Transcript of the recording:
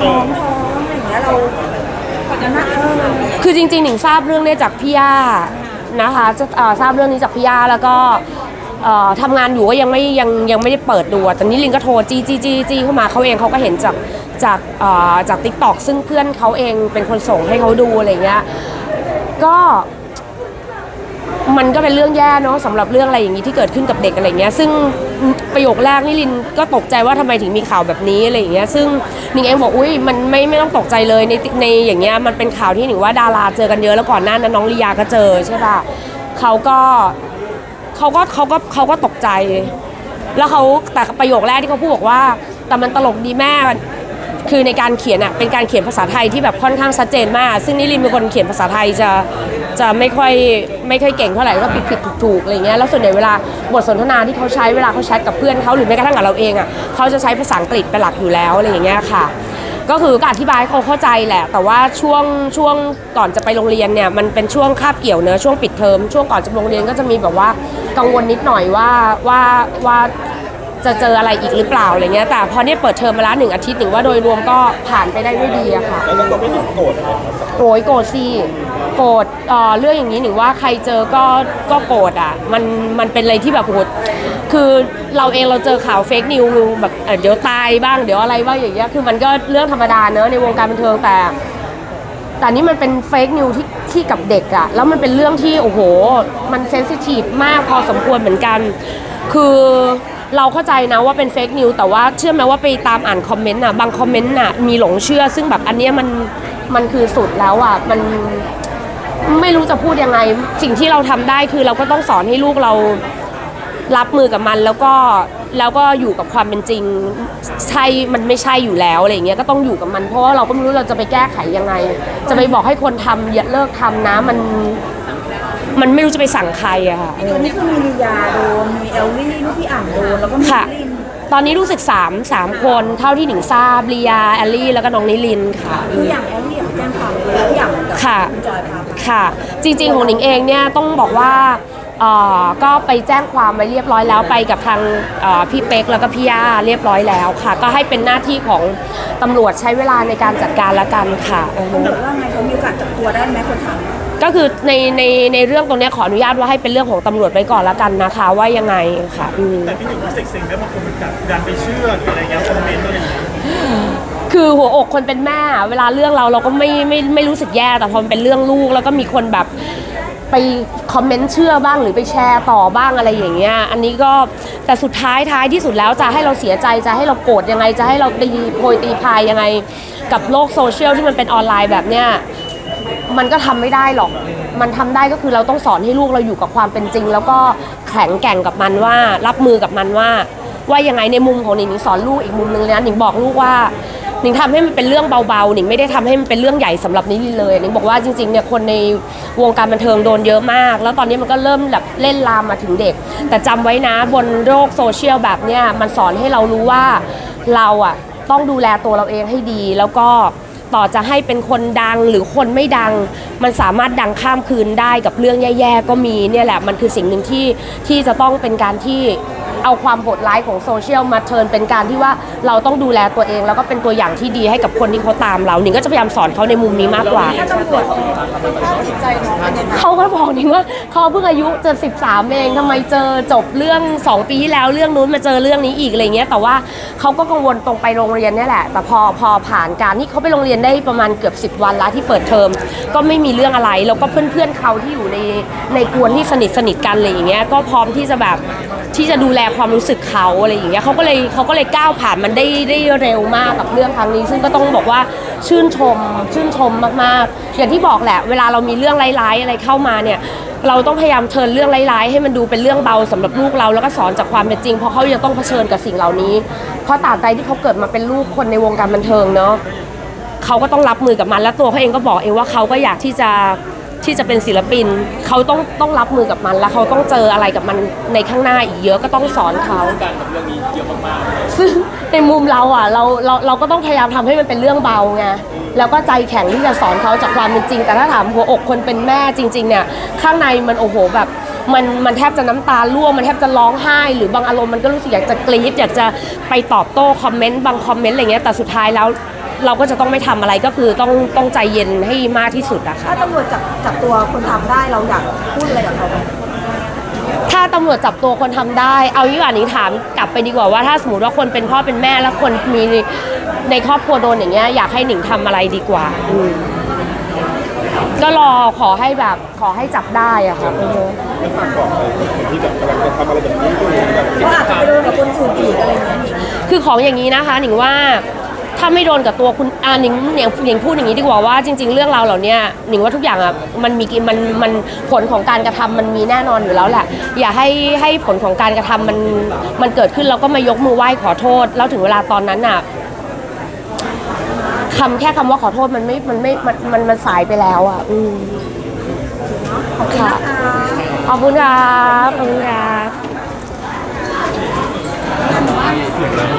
ท้องท้องอะไรอย่างเงี้ยเรานะเออคือจริงๆหนิงทราบเรื่องเนี้จากพี่ย่านะคะจะเอ่อทราบเรื่องนี้จากพี่ย่าแล้วก็เอ่อทำงานอยู่ก็ยังไม่ยังยังไม่ได้เปิดดูอะแต่นี่ลินก็โทรจี้จี้จี้จี้เข้ามาเขาเองเขาก็เห็นจากจากเอ่อจากทิกตอกซึ่งเพื่อนเขาเองเป็นคนส่งให้เขาดูอะไรเงี้ยก็ มันก็เป็นเรื่องแย่เนาะสำหรับเรื่องอะไรอย่างนี้ที่เกิดขึ้นกับเด็กอะไรเงี้ยซึ่งประโยคแรกนี่ลินก็ตกใจว่าทำไมถึงมีข่าวแบบนี้อะไรอย่างเงี้ยซึ่งหนิงเองบอกอุ้ยมันไม่ไม่ต้องตกใจเลยในในอย่างเงี้ยมันเป็นข่าวที่หนิงว่าดาราเจอกันเยอะแล้วก่อนหน้านั้นน้องลียาก็เจอใช่ป่ะเขาก็เขาก็เขาก็เขาก็ตกใจ แล้วเขาแต่ประโยคแรกที่เขาพูดบอกว่า แต่มันตลกดีแม่ คือในการเขียนอะเป็นการเขียนภาษาไทยที่แบบค่อนข้างชัดเจนมาก ซึ่งนิรินเป็นคนเขียนภาษาไทยจะจะไม่ค่อยไม่ค่อยเก่งเท่าไหร่ก็ผิดผิดถูกถูกๆอะไรเงี้ยแล้วส่วนใหญ่เวลาบทสนทนาที่เขาใช้เวลาเขาแชทกับเพื่อนเขาหรือแม้กระทั่งกับเราเองอะเขาจะใช้ภาษาอังกฤษเป็นหลักอยู่แล้วอะไรอย่างเงี้ยค่ะ ก็คือก็อธิบายให้เขาเข้าใจแหละ แต่ว่าช่วงช่วงก่อนจะไปโรงเรียนเนี่ยมันเป็นช่วงคาบเกี่ยวเนอะช่วงปิดเทอมช่วงก่อนจะไปโรงเรียนก็จะมีแบบว่ากังวลนิดหน่อยว่าว่าว่า จะเจออะไรอีกหรือเปล่าอะไรเงี้ยแต่พอเนี่ยเปิดเทอมมาแล้วหนึ่งอาทิตย์หนึ่งว่าโดยรวมก็ผ่านไปได้ด้วยดีอะค่ะแล้วก็ไม่ถึงโกรธเลยครับโกรธโกรธสิโกรธเอ่อเรื่องอย่างนี้หนึ่งว่าใครเจอก็ก็โกรธอะมันมันเป็นอะไรที่แบบโหดคือเราเองเราเจอข่าวเฟกนิวแบบเอ่อเดี๋ยวตายบ้างเดี๋ยวอะไรบ้างอย่างเงี้ยคือมันก็เรื่องธรรมดาเนอะในวงการบันเทิงแต่แต่นี่มันเป็นเฟกนิวที่ที่กับเด็กอะแล้วมันเป็นเรื่องที่โอ้โห มันเซนซิทีฟมากพอสมควรเหมือนกัน คือ เราเข้าใจนะว่าเป็นเฟกนิวแต่ว่าเชื่อไหมว่าไปตามอ่านคอมเมนต์อะบางคอมเมนต์อะมีหลงเชื่อ ซึ่งแบบอันเนี้ยมันมันคือสุดแล้วอะมันไม่รู้จะพูดยังไง สิ่งที่เราทำได้คือเราก็ต้องสอนให้ลูกเรารับมือกับมันแล้วก็แล้วก็อยู่กับความเป็นจริงใช่มันไม่ใช่อยู่แล้วอะไรอย่างเงี้ยก็ต้องอยู่กับมัน เพราะว่าเราก็ไม่รู้เราจะไปแก้ไขยังไง จะไปบอกให้คนทำอย่าเลิกทำนะมัน มันไม่รู้จะไปสั่งใครอะค่ะเออวันนี้คือมีลียาโดน มีเอลลี่ลูกพี่อ่านโดน แล้วก็มีค่ะ ลินตอนนี้รู้สึกสามสามคนเท่าที่หนิงทราบลียาแอลลี่ แล้วก็น้องนิลินค่ะ คืออย่างแอลลี่อย่างแจ้งความเลยพี่อย่างกับค่ะคุณจอยพาไปค่ะ จริงๆของหนิงเองเนี่ยต้องบอกว่าเอ่อก็ไปแจ้งความไว้เรียบร้อยแล้วไปกับทางเอ่อพี่เป๊กแล้วก็พี่ย่าเรียบร้อยแล้วค่ะ ก็ให้เป็นหน้าที่ของตำรวจใช้เวลาในการจัดการละกันค่ะอือฮึแต่ว่าไงเขามีโอกาสจับตัวได้ไหมคนทำ ก็คือในในในเรื่องตรงเนี้ยขออนุญาตว่าให้เป็นเรื่องของตำรวจไว้ก่อนละกันนะคะ ว่ายังไงค่ะอืม แต่พี่หนิงรู้สึกสิ่งนี้บางคนมันแบบดันไปเชื่อหรืออะไรเงี้ยคอมเมนต์อะไรอย่างเงี้ยคือหัวอกคนเป็นแม่อะเวลาเรื่องเราเราก็ไม่ไม่ไม่รู้สึกแย่แต่พอมันเป็นเรื่องลูกแล้วก็มีคนแบบไปคอมเมนต์เชื่อบ้างหรือไปแชร์ต่อบ้างอะไรอย่างเงี้ยอันนี้ก็แต่สุดท้ายท้ายที่สุดแล้วจะให้เราเสียใจจะให้เราโกรธยังไง จะให้เราตีโพยตีพายยังไง กับโลกโซเชียลที่มันเป็นออนไลน์แบบเนี้ย มันก็ทำไม่ได้หรอก มันทำได้ก็คือเราต้องสอนให้ลูกเราอยู่กับความเป็นจริง แล้วก็แข็งแกร่งกับมันว่า รับมือกับมันว่า ว่ายังไงในมุมของหนิงหนิงสอนลูกอีกมุมนึงเลยนะหนิงบอกลูกว่าหนิงทำให้มันเป็นเรื่องเบาๆหนิงไม่ได้ทำให้มันเป็นเรื่องใหญ่สำหรับนิลินเลยหนิงบอกว่าจริงๆเนี่ยคนในวงการบันเทิงโดนเยอะมาก แล้วตอนนี้มันก็เริ่มแบบเล่นลามมาถึงเด็ก แต่จำไว้นะบนโลกโซเชียลแบบเนี้ยมันสอนให้เรารู้ว่าเราอะต้องดูแลตัวเราเองให้ดีแล้วก็ ต่อจะให้เป็นคนดังหรือคนไม่ดัง มันสามารถดังข้ามคืนได้กับเรื่องแย่ๆก็มีเนี่ยแหละมันคือสิ่งหนึ่งที่ที่จะต้องเป็นการที่ เอาความโหดร้ายของโซเชียลมาเทิร์นเป็นการที่ว่าเราต้องดูแลตัวเอง แล้วก็เป็นตัวอย่างที่ดีให้กับคนที่เขาตามเราหนิงก็จะพยายามสอนเขาในมุมนี้มากกว่า ถ้าตำรวจสภาพจิตใจน้องเป็นยังไงเขาก็บอกนิงว่าเขาเพิ่งอายุจะ13 เองทำไมเจอจบเรื่อง 2 ปีที่แล้วเรื่องนู้นมาเจอเรื่องนี้อีกอะไรเงี้ยแต่ว่าเขาก็กังวลตรงไปโรงเรียนเนี่ยแหละ แต่พอพอผ่านการที่เขาไปโรงเรียนได้ประมาณเกือบ 10 วันแล้วที่เปิดเทอมก็ไม่มีเรื่องอะไร แล้วก็เพื่อนๆเขาที่อยู่ในในกวนที่สนิทสนิทกันอะไรอย่างเงี้ยก็พร้อมที่จะแบบที่จะดูแลความรู้สึกเขาอะไรอย่างเงี้ยเขาก็เลยเขาก็เลยก้าวผ่านมันได้ได้เร็วมากกับเรื่องครั้งนี้ ซึ่งก็ต้องบอกว่าชื่นชมชื่นชมมากๆ อย่างที่บอกแหละ เวลาเรามีเรื่องร้ายๆอะไรเข้ามาเนี่ยเราต้องพยายามเทิร์นเรื่องร้ายๆ ให้มันดูเป็นเรื่องเบาสำหรับลูกเราแล้วก็สอนจากความเป็นจริง เพราะเขายังต้องเผชิญกับสิ่งเหล่านี้ เพราะตราบใดที่เขาเกิดมาเป็นลูกคนในวงการบันเทิงเนาะเขาก็ต้องรับมือกับมันและตัวเขาเองก็บอกเองว่าเขาก็อยากที่จะ ที่จะเป็นศิลปิน เขาต้องต้องรับมือกับมัน แล้วเขาต้องเจออะไรกับมันในข้างหน้าอีกเยอะก็ต้องสอนเขาซึ่งในมุมเราอะเราเราเราก็ต้องพยายามทำให้มันเป็นเรื่องเบาไงแล้วก็ใจแข็งที่จะสอนเขาจากความเป็นจริง แต่ถ้าถามหัวอกคนเป็นแม่จริง ๆ เนี่ย ข้างในมันโอ้โหแบบมันมันแทบจะน้ำตาร่วงมันแทบจะร้องไห้ หรือบางอารมณ์มันก็รู้สึกอยากจะกรี๊ดอยากจะไปตอบโต้คอมเมนต์บางคอมเมนต์อะไรเงี้ยแต่สุดท้ายแล้ว เราก็จะต้องไม่ทำอะไรก็คือต้องต้องใจเย็นให้มากที่สุดอะค่ะ ถ้าตำรวจจับจับตัวคนทำได้เราอยากพูดอะไรกับเขาไหมถ้าตำรวจจับตัวคนทำได้ เอายี่กว่านี้ถามกลับไปดีกว่าว่าถ้าสมมติว่าคนเป็นพ่อเป็นแม่แล้วคนมีในครอบครัวโดนอย่างเงี้ยอยากให้หนิงทำอะไรดีกว่าอืมก็รอขอให้แบบขอให้จับได้อะค่ะเออไม่ฝากบอกเลยคนที่แบบกำลังจะทำอะไรแบบนี้อยู่แบบเพราะอาจจะไปโดนกับคนอื่นอีกอะไรเงี้ยคือของอย่างนี้นะคะ หนิงว่า ถ้าไม่โดนกับตัวคุณอ่าหนิงหนิงหนิงพูดอย่างนี้ดีกว่าว่าจริง ๆ เรื่องราวเหล่านี้หนิงว่าทุกอย่างอะมันมีมันมันผลของการกระทำมันมีแน่นอนอยู่แล้วแหละอย่าให้ให้ผลของการกระทำมันมันเกิดขึ้นแล้วก็มายกมือไหว้ขอโทษ แล้วถึงเวลาตอนนั้นอะคำแค่คำว่าขอโทษมันไม่มันไม่มันมันมันสายไปแล้วอะอืมค่ะขอบคุณครับขอบคุณครับ